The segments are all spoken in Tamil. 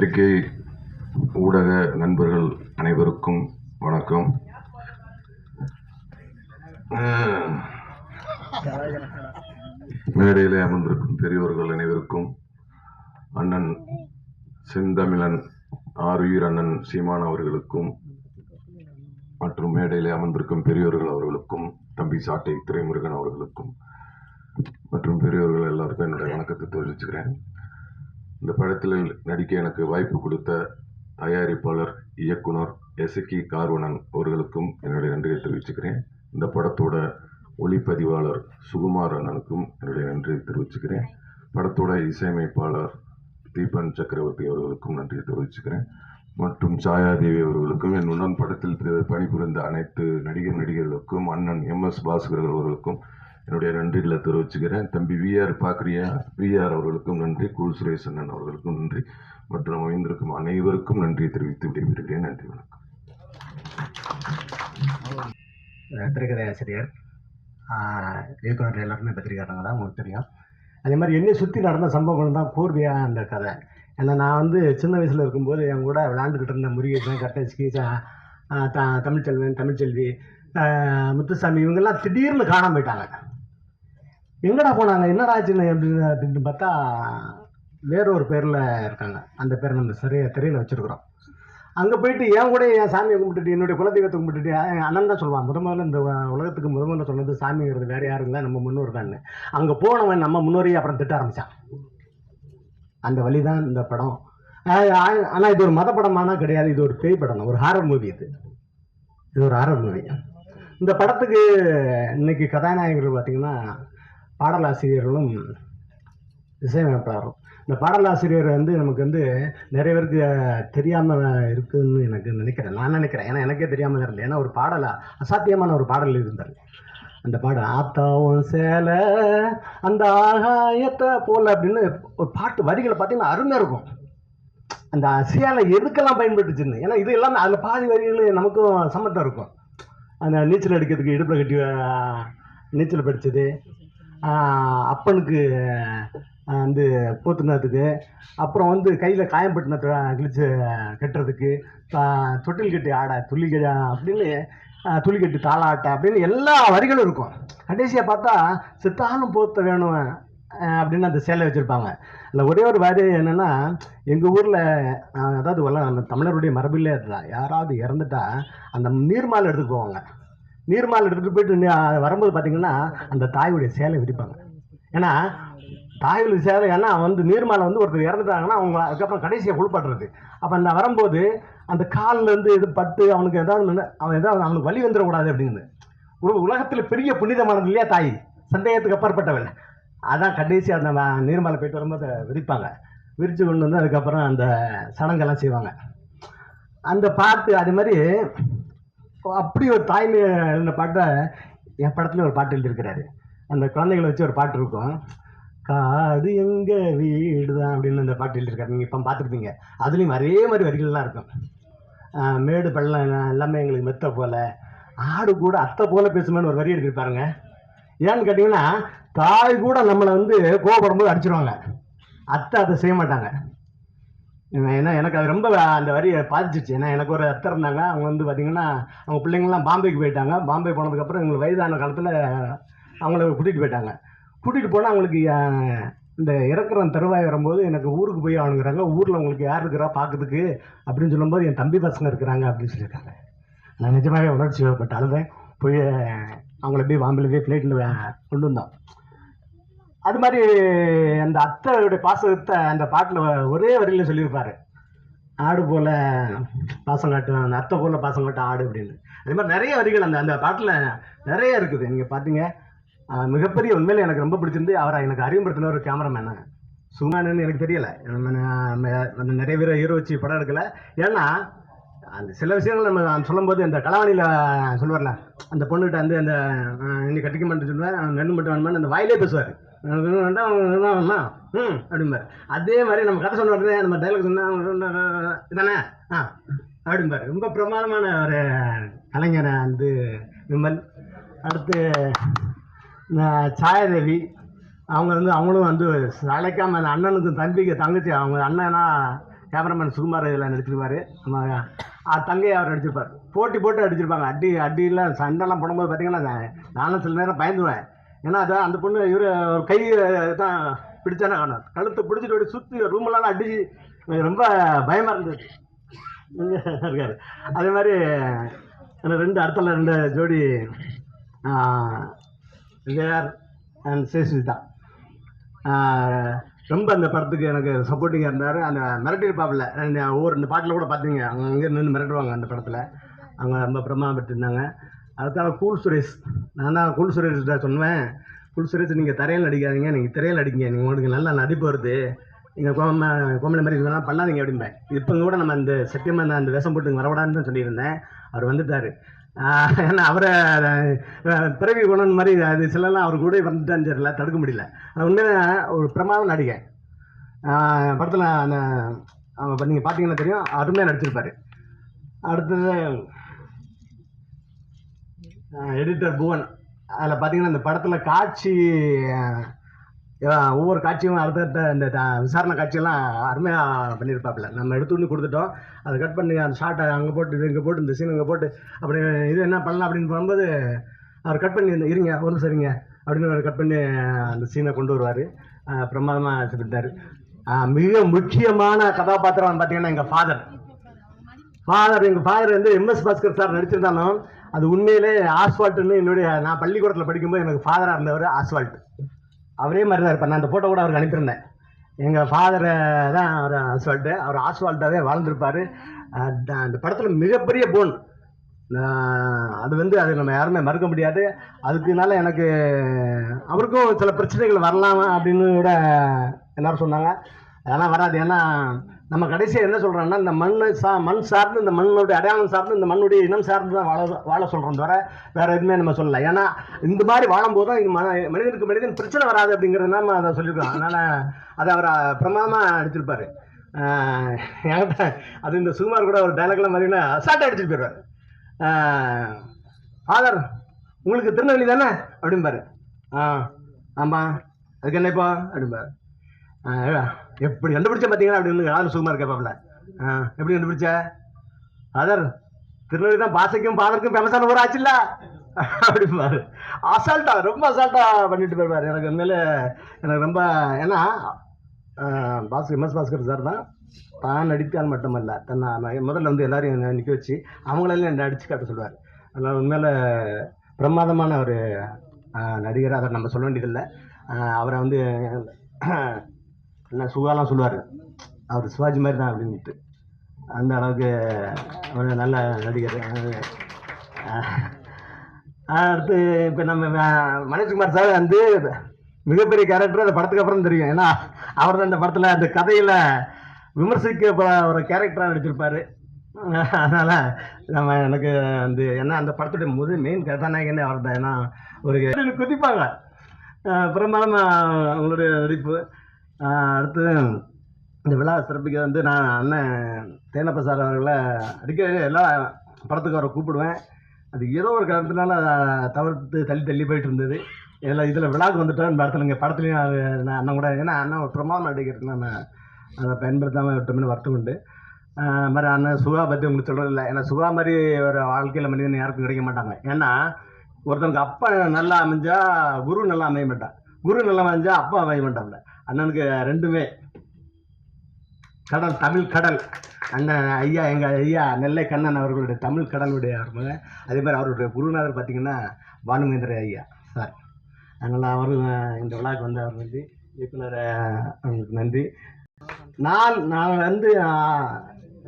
பத்திரிகை ஊடக நண்பர்கள் அனைவருக்கும் வணக்கம். மேடையில் அமர்ந்திருக்கும் பெரியவர்கள் அனைவருக்கும் அண்ணன் செந்தமிழன் ஆருயிர் அண்ணன் சீமான் அவர்களுக்கும் மற்றும் மேடையில் அமர்ந்திருக்கும் பெரியவர்கள் அவர்களுக்கும் தம்பி சாட்டை துரைமுருகன் அவர்களுக்கும் மற்றும் பெரியவர்கள் எல்லாருக்கும் என்னுடைய வணக்கத்தை தெரிவிச்சுக்கிறேன். இந்த படத்தில் நடிக்க எனக்கு வாய்ப்பு கொடுத்த தயாரிப்பாளர் இயக்குனர் எசக்கி கார்வனன் அவர்களுக்கும் என்னுடைய நன்றியை தெரிவிச்சுக்கிறேன். இந்த படத்தோட ஒளிப்பதிவாளர் சுகுமார் அண்ணனுக்கும் என்னுடைய நன்றியை தெரிவிச்சுக்கிறேன். படத்தோட இசையமைப்பாளர் தீபன் சக்கரவர்த்தி அவர்களுக்கும் நன்றியை தெரிவிச்சுக்கிறேன். மற்றும் சாயாதேவி அவர்களுக்கும் என் உடன் படத்தில் பணிபுரிந்த அனைத்து நடிகர் நடிகர்களுக்கும் அண்ணன் எம் எஸ் பாஸ்கர் அவர்களுக்கும் என்னுடைய நன்றிகளை தெரிவிச்சுக்கிறேன். தம்பி விஆர் பார்க்குறியா விஆர் அவர்களுக்கும் நன்றி. கூல் சுரேஷ் அண்ணன் அவர்களுக்கும் நன்றி. மற்றும் அமைந்திருக்கும் அனைவருக்கும் நன்றியை தெரிவித்து விடைபெறுகிறேன். நன்றி வணக்கம். திரைக்கதை ஆசிரியர் ஆஹ் இயக்குனர் எல்லாருமே பத்திரிக்காரங்க தான் உங்களுக்கு தெரியும். அதே மாதிரி என்னை சுற்றி நடந்த சம்பவங்கள் தான் கோர்வையாக அந்த கதை. ஏன்னா நான் வந்து சின்ன வயசில் இருக்கும்போது என் கூட விளாண்டுக்கிட்டு இருந்த முருகேசன் கட்டச்கி த தமிழ்ச்செல்வன் தமிழ்ச்செல்வி முத்துசாமி இவங்கெல்லாம் திடீர்னு காணாம போயிட்டாங்க. எங்கடா போனாங்க? என்னடா ஆச்சுன்னு அப்படின்னு அப்படின்னு பார்த்தா வேற ஒரு பேரில் இருக்காங்க. அந்த பேரை நம்ம சரியா திரையில் வச்சுருக்குறோம். அங்கே போயிட்டு என் கூட என் சாமியை கும்பிட்டுட்டு என்னுடைய குலதெய்வத்தை கும்பிட்டுட்டு அண்ணன் தான் சொல்லுவான். முத முதல்ல இந்த உலகத்துக்கு முத முதல்ல சொன்னது சாமிங்கிறது வேறு யாரும் இல்லை நம்ம முன்னோர் தான். அங்கே போனவன் நம்ம முன்னோரையே அப்புறம் திட்ட ஆரம்பித்தான் அந்த வழி தான் இந்த படம். ஆனால் இது ஒரு மத படமானா கிடையாது. இது ஒரு பேய் படம். தான், ஒரு ஹாரர் மூவி இது. இது ஒரு ஹாரர் மூவி இந்த படத்துக்கு இன்னைக்கு கதாநாயகர்கள் பார்த்தீங்கன்னா பாடலாசிரியர்களும் இசையமைப்பாளரும். இந்த பாடலாசிரியர் வந்து நமக்கு வந்து நிறைய பேருக்கு தெரியாமல் இருக்குதுன்னு எனக்கு நினைக்கிறேன். நான் நினைக்கிறேன். ஏன்னா எனக்கே தெரியாமல் இருந்தது. ஏன்னா ஒரு பாடலா அசாத்தியமான ஒரு பாடல் இருந்தார். அந்த பாடல் ஆத்தாவும் சேலை அந்த ஆகாயத்தை போல அப்படின்னு ஒரு பாட்டு வரிகளை பார்த்தீங்கன்னா அருமையாக இருக்கும். அந்த சேலை எதுக்கெல்லாம் பயன்பட்டுச்சுன்னு. ஏன்னா இது எல்லாமே அதில் பாதி வரிகள் நமக்கும் சம்மந்தம் இருக்கும். அந்த நீச்சல் அடிக்கிறதுக்கு இடுப்பில் கட்டி நீச்சல் படித்தது அப்பனுக்கு வந்து போத்துனதுக்கு அப்புறம் வந்து கையில் காயம்பட்டினத்தை கிழிச்சு கட்டுறதுக்கு தொட்டில் கட்டி ஆட துள்ளி அப்படின்னு துளிக்கட்டு துள்ளி கட்டி தாளாட்ட அப்படின்னு எல்லா வரிகளும் இருக்கும். கடைசியாக பார்த்தா சித்தாலும் போத்த வேணும் அப்படின்னு அந்த சேலை வச்சுருப்பாங்க. அதில் ஒரே ஒரு வரி என்னென்னா எங்கள் ஊரில் அதாவது வல்ல நம்ம தமிழருடைய மரபிலே அதுதான் யாராவது இறந்துட்டா அந்த நீர்மாலை எடுத்துக்கு போவாங்க. நீர்மாலை எடுத்துகிட்டு போயிட்டு வரும்போது பார்த்தீங்கன்னா அந்த தாயுடைய சேலை விரிப்பாங்க. ஏன்னா தாயுடைய சேலை ஏன்னா வந்து நீர்மாலை வந்து ஒருத்தர் இறந்துட்டாங்கன்னா அவங்க அதுக்கப்புறம் கடைசியாக குளிப்பாட்டுறது. அப்போ அந்த வரும்போது அந்த காலில் இருந்து இது பட்டு அவனுக்கு ஏதாவது அவன் ஏதாவது அவனுக்கு வழி வந்துடக்கூடாது அப்படின்னு ஒரு உலகத்தில் பெரிய புனிதமானது இல்லையா தாய்? சந்தேகத்துக்கு அப்பாற்பட்டவன் அதான் கடைசி அந்த நீர்மலை போயிட்டு வரும்போது விரிப்பாங்க. விரித்து கொண்டு வந்து அதுக்கப்புறம் அந்த சடங்கெல்லாம் செய்வாங்க. அந்த பார்த்து அது மாதிரி அப்படி ஒரு தாய்மை எழுதின பாட்டை என் படத்துல ஒரு பாட்டு எழுதியிருக்கிறாரு. அந்த குழந்தைகளை வச்சு ஒரு பாட்டு இருக்கும். காடு எங்க வீடு தான் அப்படின்னு அந்த பாட்டு எழுதியிருக்காரு. நீங்கள் இப்போ பார்த்துருப்பீங்க. அதுலேயும் அதே மாதிரி வரிகள்லாம் இருக்கும். மேடு பள்ளம் எல்லாமே எங்களுக்கு மெத்த போல. ஆடு கூட அத்தை போல பேசுமேன்னு ஒரு வரி எழுதியிருப்பாருங்க ஏன்னு கேட்டிங்கன்னா தாய் கூட நம்மளை வந்து கோவப்படும்போது அடிச்சிருவாங்க. அத்தை அதை செய்ய மாட்டாங்க. ஏன்னா எனக்கு அது ரொம்ப அந்த வரியை பாதிச்சிச்சு ஏன்னா எனக்கு ஒரு அத்தை இருந்தாங்க. அவங்க வந்து பார்த்திங்கன்னா அவங்க பிள்ளைங்கள்லாம் பாம்பேக்கு போயிட்டாங்க. பாம்பே போனதுக்கப்புறம் எங்களுக்கு வயதான காலத்தில் அவங்கள கூட்டிகிட்டு போயிட்டாங்க. கூட்டிகிட்டு போனால் அவங்களுக்கு இந்த இறக்குற தருவாய் வரும்போது எனக்கு ஊருக்கு போய் ஆணுங்கிறாங்க ஊரில் உங்களுக்கு யார் இருக்கிறா பார்க்கறதுக்கு அப்படின்னு சொல்லும்போது என் தம்பி பசங்க இருக்கிறாங்க அப்படின்னு சொல்லியிருக்காங்க. நான் நிஜமாகவே உணர்ச்சி பட் அழுதேன். போய் அவங்கள போய் பாம்பேல போய் ஃப்ளைட்டில் கொண்டு வந்தோம். அது மாதிரி அந்த அத்தையுடைய பாசத்தை அந்த பாட்டில் ஒரே வரியில் சொல்லியிருப்பாரு. ஆடு போல பாசம் காட்டும் அந்த அத்தை போல பாசம் காட்டும் ஆடு அப்படின்னு. அதே மாதிரி நிறைய வரிகள் அந்த அந்த பாட்டில் நிறைய இருக்குது. நீங்கள் பார்த்தீங்க மிகப்பெரிய உண்மையில் எனக்கு ரொம்ப பிடிச்சிருந்து அவரை எனக்கு அறிமுகப்படுத்தின ஒரு கேமராமேனு சும்மானு எனக்கு தெரியலை. நிறைய பேர் ஹீரோ வச்சு படம் எடுக்கல. ஏன்னா அந்த சில விஷயங்கள் நம்ம சொல்லும்போது இந்த கலாவணியில் சொல்லுவார்ல அந்த பொண்ணுகிட்ட வந்து அந்த இன்னைக்கு கட்டிக்க மாட்டேன்னு சொல்லுவார் நெல் மட்டும் வேணுமான்னு அந்த வாயிலே பேசுவார். ம் அப்படிம்பார் அதே மாதிரி நம்ம கதை சொன்ன உடனே நம்ம டைலாக் சொன்னா இதானே? ஆ அப்படிம்பார் ரொம்ப பிரமாதமான ஒரு கலைஞரை வந்து விமல். அடுத்து சாயாதேவி. அவங்க வந்து அவங்களும் வந்து அழைக்காம அந்த அண்ணனுக்கும் தம்பிக்கு தங்கச்சி அவங்க அண்ணனா கேமராமேன் சுகுமார் இதில் நடிச்சிருப்பாரு. நம்ம தங்கையை அவர் நடிச்சிருப்பார். போட்டி போட்டு அடிச்சிருப்பாங்க அடி அடியெல்லாம் சண்டைலாம் போடும்போது பார்த்தீங்கன்னா நானும் சில நேரம் பயந்துருவேன். ஏன்னா அதான் அந்த பொண்ணு இவர் கை தான் பிடிச்சானே காணும் கழுத்தை பிடிச்சிட்டு ஓடி சுற்றி ரூமெல்லாம் அடிச்சு ரொம்ப பயமாக இருந்தது. இருக்காரு. அதே மாதிரி எனக்கு ரெண்டு அடுத்தல ரெண்டு ஜோடி விஜயார் அண்ட் சேசுவிதா ரொம்ப அந்த படத்துக்கு எனக்கு சப்போர்ட்டிங்காக இருந்தார். அந்த மிரட்டி ரெண்டு ஒவ்வொரு ரெண்டு பாட்டில் கூட பார்த்தீங்க அவங்க அங்கே நின்று மிரட்டுவாங்க அந்த படத்தில். அவங்க ரொம்ப பிரமா அதுக்காக கூல் சுரேஷ் நான் தான் கூல் சுரேஷ்கிட்ட சொன்னேன் கூல் சுரேஷ் நீங்கள் தரையில் நடிக்காதீங்க நீங்கள் திரையில் அடிங்க நீங்கள் உங்களுக்கு நல்லா நடிப்பு வருது. நீங்கள் கோம கோமலை மாதிரி இதெல்லாம் பண்ணாதீங்க அப்படிம்பேன். இப்போ கூட நம்ம அந்த சத்தியமாக அந்த வேஷம் போட்டு வரக்கூடாதுன்னு தான் சொல்லியிருந்தேன். அவர் வந்துட்டார். ஏன்னா அவரை பிறவி குணம் மாதிரி அது சிலலாம் அவர் கூட வந்துட்டான்னு தெரியல தடுக்க முடியல. அது உண்மையில ஒரு பிரமாத நடிகை. படத்தில் அந்த நீங்கள் பார்த்தீங்கன்னா தெரியும் அருமையாக நடிச்சிருப்பார். அடுத்தது எடிட்டர் புவன். அதில் பார்த்தீங்கன்னா இந்த படத்தில் காட்சி ஒவ்வொரு காட்சியும் அடுத்தடுத்த இந்த விசாரணை காட்சியெல்லாம் அருமையாக பண்ணியிருப்பாப்புல நம்ம எடுத்து ஒன்று கொடுத்துட்டோம். அதை கட் பண்ணி அந்த ஷார்ட்டை அங்கே போட்டு இது இங்கே போட்டு இந்த சீன் இங்கே போட்டு அப்படி இது என்ன பண்ணலாம் அப்படின்னு போகும்போது அவர் கட் பண்ணி இந்த இருங்க ஒரு சரிங்க அப்படின்னு அவர் கட் பண்ணி அந்த சீனை கொண்டு வருவார். பிரமாதமாக சொல்லிட்டார் மிக முக்கியமான கதாபாத்திரம் பார்த்தீங்கன்னா எங்கள் ஃபாதர் ஃபாதர் எங்கள் ஃபாதர் வந்து எம்எஸ் பாஸ்கர் சார் நடிச்சிருந்தாலும் அது உண்மையிலே ஆஸ்வால்ட்னு என்னுடைய நான் பள்ளிக்கூடத்தில் படிக்கும்போது எனக்கு ஃபாதராக இருந்தவர் ஆஸ்வால்ட். அவரே மாதிரி தான் இருப்பார். நான் அந்த ஃபோட்டோ கூட அவருக்கு அனுப்பியிருந்தேன். எங்கள் ஃபாதரை தான் அவர் ஆஸ்வால்ட்டு அவர் ஆஸ்வால்ட்டாகவே வாழ்ந்திருப்பார். அந்த படத்தில் மிகப்பெரிய போன். அது வந்து அது நம்ம யாருமே மறுக்க முடியாது. அதுக்குனால எனக்கு அவருக்கும் சில பிரச்சனைகள் வரலாம் அப்படின்னு கூட எல்லோரும் சொன்னாங்க. அதெல்லாம் வராது. ஏன்னா நம்ம கடைசியாக என்ன சொல்கிறோம்னா இந்த மண் சா மண் சார்ந்து இந்த மண்ணுடைய அடையாளம் சார்ந்து இந்த மண்ணுடைய இனம் சார்ந்து தான் வாழ வாழ சொல்கிறோம் தவிர வேறு எதுவுமே நம்ம சொல்லலை. ஏன்னா இந்த மாதிரி வாழும்போது தான் இது மன மனிதனுக்கு மனிதன் பிரச்சனை வராது அப்படிங்கிறது நம்ம அதை சொல்லியிருக்கோம். அதனால் அதை அவர் பிரமாதமாக அடிச்சிருப்பார் என்கிட்ட அது இந்த சுகுமார் கூட ஒரு டைலாக்லாம் பார்த்தீங்கன்னா அசால்ட்டாக அடிச்சுட்டு போயிடுவார். ஃபாதர் உங்களுக்கு திருநெல்வேலி தானே? அப்படிம்பாரு. ஆ ஆமாம் அதுக்கு என்ன இப்போ? அப்படிம்பாரு. எப்படி கண்டுபிடிச்ச பார்த்தீங்கன்னா அப்படின்னு யாரும் சுகமாக கேட்பாப்ல எப்படி கண்டுபிடிச்ச? அதர் திருநெல்வேலி தான் பாசைக்கும் பாதருக்கும் ஃபேமஸான ஊர் ஆச்சுல்ல அப்படிம்பாரு அசால்ட்டா ரொம்ப அசால்ட்டா பண்ணிட்டு போயிருப்பாரு எனக்கு உண்மையில எனக்கு ரொம்ப ஏன்னா பாஸ்கர் எம்எஸ் பாஸ்கர் சார் தான் தான் நடித்தால் மட்டுமல்ல தன்னை ம- முதல்ல வந்து எல்லாரையும் நிற்க வச்சு அவங்களெல்லாம் நடிச்சு காட்ட சொல்லுவார். அதனால் உண்மையில பிரமாதமான ஒரு நடிகர். அதை நம்ம சொல்ல வேண்டியதில்லை. அவரை வந்து எல்லாம் சுகாலாம் சொல்லுவார். அவர் சிவாஜி மாதிரி தான் அப்படின்ட்டு அந்த அளவுக்கு அவர் நல்ல நடிகர். அடுத்து இப்போ நம்ம மனோஜ்குமார் சார் வந்து மிகப்பெரிய கேரக்டர் அந்த படத்துக்கு அப்புறம் தெரியும். ஏன்னா அவர் தான் அந்த படத்தில் அந்த கதையில் விமர்சிக்க ஒரு கேரக்டராக நடிச்சிருப்பார். அதனால் நம்ம எனக்கு வந்து ஏன்னா அந்த படத்துடைய முதல் மெயின் கதாநாயகனே அவர் தான் ஏன்னா ஒரு குதிப்பாங்க. அஹ் பிரமாதமாக அவங்களுடைய நடிப்பு. அடுத்து இந்த விழா சிறப்பிக்க வந்து நான் அண்ணன் தேனப்ப சார் அவர்களை அடிக்கடி எல்லா படத்துக்கு அவரை கூப்பிடுவேன். அது ஏதோ ஒரு காரணத்தினால தவிர்த்து தள்ளி தள்ளி போயிட்டு இருந்தது. இதில் இதில் விழாக்கு வந்துட்டோம். படத்தில் இங்கே படத்துலையும் அது நான் அண்ணன் கூட ஏன்னா அண்ணன் ஒரு பிரமாதம் நடிகர். நம்ம அதை பயன்படுத்தாமல் விட்டோம்னு வருத்தம் உண்டு. மாதிரி அண்ணன் சுகா பற்றி உங்களுக்கு சொல்கிறது இல்லை. ஏன்னா சுகா மாதிரி ஒரு வாழ்க்கையில் மனிதன் யாருக்கும் கிடைக்க மாட்டாங்க. ஏன்னா ஒருத்தனுக்கு அப்பா நல்லா அமைஞ்சால் குரு நல்லா அமைய மாட்டான். குரு நல்லா அமைஞ்சால் அப்பா அமைய மாட்டான்ல அண்ணனுக்கு ரெண்டுமே. கடல் தமிழ் கடல். அண்ணன் ஐயா எங்கள் ஐயா நெல்லை கண்ணன் அவர்களுடைய தமிழ் கடலுடைய அவர் மகன். அதே மாதிரி அவருடைய குருநாதர் பார்த்தீங்கன்னா பானுமேந்திர ஐயா சார். அதனால் அவர் இந்த விழாக்கு வந்து அவர் நன்றி. இயக்குனர் அவங்களுக்கு நன்றி. நான் நான் வந்து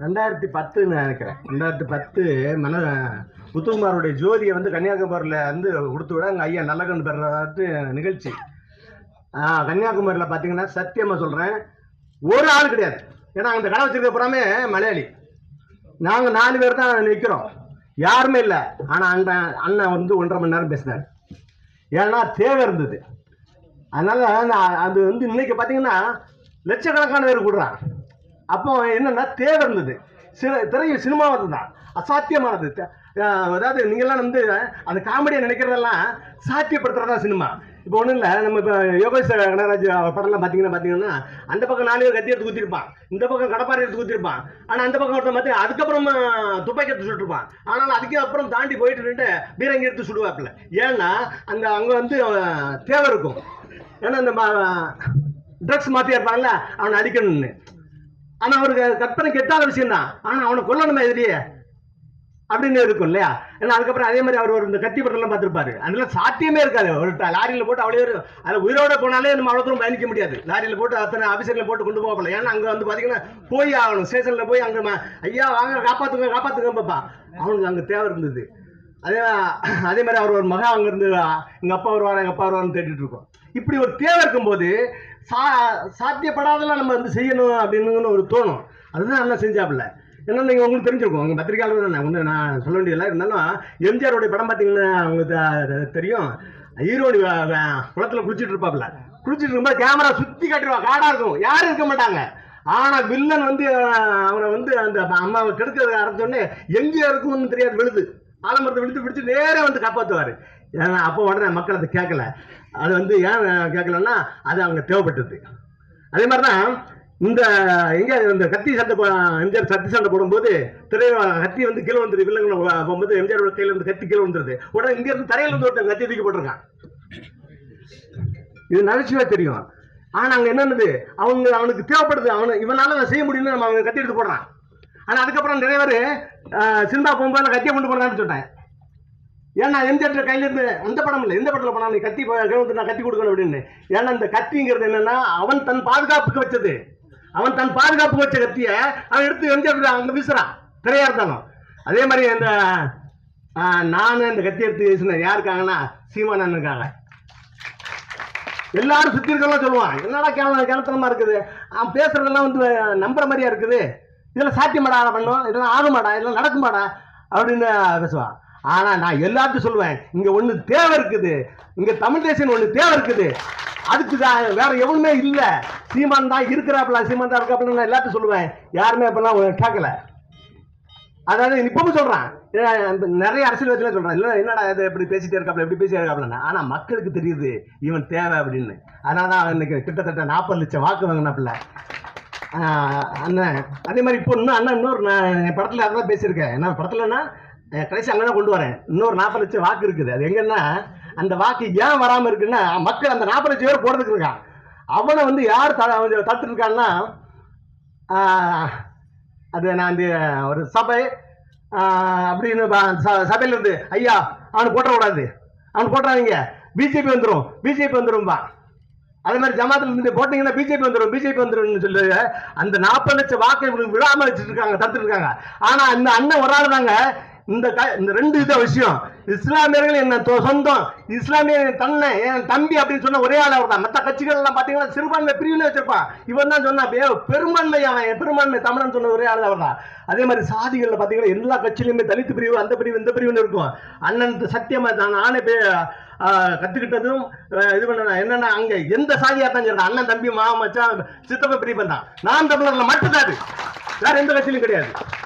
ரெண்டாயிரத்தி பத்துன்னு நினைக்கிறேன். ரெண்டாயிரத்தி பத்து மன முத்துக்குமாரோடைய ஜோதியை வந்து கன்னியாகுமரியில் வந்து கொடுத்து விட எங்கள் ஐயா நல்லகன் பெறாட்டு நிகழ்ச்சி. கன்னியாகுமரியில் பார்த்தீங்கன்னா சத்தியமாக சொல்கிறேன் ஒரு ஆள் கிடையாது. ஏன்னா அந்த கடை வச்சிருக்க புறாமே மலையாளி. நாங்கள் நாலு பேர் தான் நிற்கிறோம் யாருமே இல்லை. ஆனால் அந்த அண்ணன் வந்து ஒன்றரை மணி நேரம் பேசினார். ஏன்னா தேவை இருந்தது. அதனால் நான் அது வந்து இன்னைக்கு பார்த்தீங்கன்னா லட்சக்கணக்கான பேர் கூடுறான் அப்போ என்னென்னா தேவை இருந்தது. சில திரையில் சினிமா தான் அசாத்தியமானது. அதாவது நீங்கள்லாம் வந்து அந்த காமெடியை நினைக்கிறதெல்லாம் சாத்தியப்படுத்துறதா சினிமா. இப்போ ஒன்றும் இல்லை. நம்ம இப்போ யோகேஷ் கனகராஜ் படம்லாம் பார்த்தீங்கன்னா பார்த்தீங்கன்னா அந்த பக்கம் நாலு பேர் கத்தி எடுத்து குத்திருப்பான். இந்த பக்கம் கடப்பாறை எடுத்து குத்திருப்பான். ஆனால் அந்த பக்கம் ஒருத்தன் பார்த்து அதுக்கப்புறம் துப்பாக்கி எடுத்து சுட்டுருப்பான். ஆனால் அதுக்கு அப்புறம் தாண்டி போயிட்டு நின்று பீரங்கி எடுத்து சுடுவாப்புல. ஏன்னா அந்த அங்கே வந்து தேவை இருக்கும். ஏன்னா இந்த ட்ரக்ஸ் மாற்றியா இருப்பாங்கல்ல அவனை அடிக்கணும்னு. ஆனால் அவருக்கு கற்பனை கெட்டாத விஷயம் தான் ஆனால் அவனை கொல்லணுமே எதிரியே? அப்படின்னு இருக்கும் இல்லையா? ஏன்னா அதுக்கப்புறம் அதே மாதிரி அவர் ஒரு இந்த கத்தி படம்லாம் பார்த்துருப்பாரு. அதெல்லாம் சாத்தியமே இருக்காது. ஒரு லாரியில் போட்டு அவ்வளோ ஒரு அதில் உயிரோட போனாலே நம்ம அவ்வளோ தூரம் பயணிக்க முடியாது. லாரியில் போட்டு அத்தனை ஆஃபீஸரில் போட்டு கொண்டு போகல ஏன்னா அங்கே வந்து பார்த்தீங்கன்னா போய் ஆகணும். ஸ்டேஷனில் போய் அங்கே ஐயா வாங்க காப்பாற்றுங்க காப்பாற்றுங்க பாப்பா. அவனுக்கு அங்கே தேவை இருந்தது. அதே அதே மாதிரி அவர் ஒரு மகா அங்கேருந்து எங்கள் அப்பா வருவார் எங்கள் அப்பா வருவார்னு தேடிட்டு இருக்கோம் இப்படி ஒரு தேவை இருக்கும்போது சா சாத்தியப்படாதெல்லாம் நம்ம வந்து செய்யணும் அப்படின்னு ஒரு தோணும். அதுதான் நல்லா செஞ்சாப்புல. ஏன்னா நீங்கள் உங்களுக்கு தெரிஞ்சிருக்கும். உங்கள் பத்திரிகையாளர் நான் ஒன்று நான் சொல்ல வேண்டியதில்லை இருந்தாலும் எம்ஜிஆருடைய படம் பார்த்தீங்கன்னா உங்களுக்கு தெரியும். ஈரோடு குளத்தில் குளிச்சுட்டு குளத்துல குளிச்சுட்டு இருக்கும்போது கேமரா சுற்றி காட்டிடுவா. காடாக இருக்கும். யாரும் இருக்க மாட்டாங்க. ஆனால் வில்லன் வந்து அவரை வந்து அந்த அம்மாவை கெடுக்கிறது ஆரம்பிச்சோடனே எங்கே ஒன்றும் தெரியாது விழுது. ஆலமரத்தை விழுத்து பிடிச்சி நேராக வந்து காப்பாற்றுவார் ஏன்னா அப்போ உடனே மக்கள் அதை கேட்கல. அது வந்து ஏன் கேட்கலன்னா அது அவங்க தேவைப்பட்டது. அதே மாதிரி தான் இந்த எங்க இந்த கத்தி சண்டை போ- எம்ஜிஆர் கத்தி சண்டை போடும்போது திரை கத்தி வந்து கீழே வந்துருது. வில்லங்க போகும்போது எம்ஜிஆரோட கையில இருந்து கத்தி கீழே வந்துருது. உடனே இங்க இருந்து தரையில இருந்து ஒருத்தன் கத்தி தூக்கி போட்டிருக்கான். இது நகைச்சுவை தெரியும். ஆனா அங்க என்னன்னு அவங்க அவனுக்கு தேவைப்படுது. அவனு இவனால நான் செய்ய முடியும்னு நம்ம அவங்க கத்தி எடுத்து போடுறான். ஆனா அதுக்கப்புறம் நிறைய பேர் சினிமா போகும்போது நான் கத்தியை கொண்டு போனான்னு சொல்லிட்டேன் ஏன்னா எம்ஜிஆர் கையில இருந்து அந்த படம் இல்லை எந்த படத்துல போனா நீ கத்தி நான் கத்தி கொடுக்கணும் அப்படின்னு. ஏன்னா இந்த கத்திங்கிறது என்னன்னா அவன் தன் பாதுகாப்புக்கு வச்சது. அவன் தன் பாதுகாப்பு வச்ச கத்திய அவன் எடுத்து எம்ஜிஆர் அங்கே வீசுறான். திரையா இருந்தாலும். அதே மாதிரி இந்த நான் இந்த கத்தி எடுத்து வீசினேன் யாருக்காகன்னா சீமானனுக்காக எல்லாரும் சுத்தி இருக்கலாம் சொல்லுவான் என்னடா கேன கிணத்தனமா இருக்குது? அவன் பேசுறதெல்லாம் வந்து நம்புற மாதிரியா இருக்குது? இதெல்லாம் சாத்தியமாடா பண்ணும் இதெல்லாம் ஆகுமாடா? இதெல்லாம் நடக்குமாடா? அப்படின்னு பேசுவான். ஆனால் நான் எல்லாத்தையும் சொல்லுவேன் இங்க ஒண்ணு தேவை இருக்குது. இங்க தமிழ் தேசியம் ஒன்று தேவை இருக்குது. அதுக்கு தான் வேற எவனுமே இல்ல. சீமான் தான் இருக்கிறாப்ல சீமான் தான் இருக்காப்ல நான் எல்லாத்தையும் சொல்லுவேன். யாருமே அப்பெல்லாம் கேட்கல அதாவது இப்பவும் சொல்றான். நிறைய அரசியல்வாதிகள் சொல்றான். இல்ல என்னடா இது இப்படி பேசிட்டே இருக்காப்ல எப்படி பேசிட்டே இருக்காப்ல ஆனா மக்களுக்கு தெரியுது இவன் தேவை அப்படின்னு. அதனால தான் இன்னைக்கு கிட்டத்தட்ட நாற்பது லட்சம் வாக்கு வாங்கினாப்புல. அண்ணன். அதே மாதிரி இப்போ இன்னும் அண்ணன் இன்னொரு நான் என் படத்தில் அதான் பேசியிருக்கேன். என்ன படத்துலன்னா கடைசி அங்கே தான் கொண்டு வரேன். இன்னொரு நாற்பது லட்சம் வாக்கு இருக்குது. அது எங்கன்னா அந்த வாக்கு ஏன் வராமல் இருக்குன்னா மக்கள் அந்த நாற்பது லட்சம் பேர் போடுறதுக்கு இருக்கான் அவனை வந்து யார் த தடுத்துட்டு இருக்கான்னா அது நான் அந்த ஒரு சபை அப்படின்னு ப- ச- இருந்து ஐயா அவனை போட்டக்கூடாது அவனுக்கு போட்டுறாதீங்க. பிஜேபி வந்துடும் பிஜேபி வந்துரும்பா அதே மாதிரி ஜமாத்தில் இருந்து போட்டீங்கன்னா பிஜேபி வந்துடும் பிஜேபி வந்துடும் சொல்லி அந்த நாற்பது லட்சம் வாக்கை இவனுக்கு விழாம வச்சுட்டு இருக்காங்க தடுத்துட்டு இருக்காங்க இந்த அண்ணன் ஒரு ஆள் தாங்க இந்த க- இந்த ரெண்டு இத விஷயம். இஸ்லாமியர்கள் என்ன தொ- சொந்தம். இஸ்லாமிய தன்னை என் தம்பி அப்படின்னு சொன்ன ஒரே ஆள் அவர் தான் மற்ற கட்சிகள் எல்லாம் பாத்தீங்கன்னா சிறுபான்மை பிரிவுல வச்சிருப்பான். இவன் தான் சொன்னா பெரும்பான்மை அவன் பெரும்பான்மை தமிழன் சொன்ன ஒரே ஆள் அவர் தான் அதே மாதிரி சாதிகள்ல பாத்தீங்கன்னா எல்லா கட்சியிலுமே தலித்து பிரிவு அந்த பிரிவு இந்த பிரிவுன்னு இருக்கும். அண்ணன் சத்தியமா தான் நானே போய் கத்துக்கிட்டதும் இது பண்ண என்னன்னா அங்க எந்த சாதியா தான் சொல்றேன் அண்ணன் தம்பி மாமா மச்சான் சித்தப்ப பிரிப்பன் தான். நான் தமிழர்ல மட்டும்தான் அது. வேற எந்த கட்சியிலும் கிடையாது.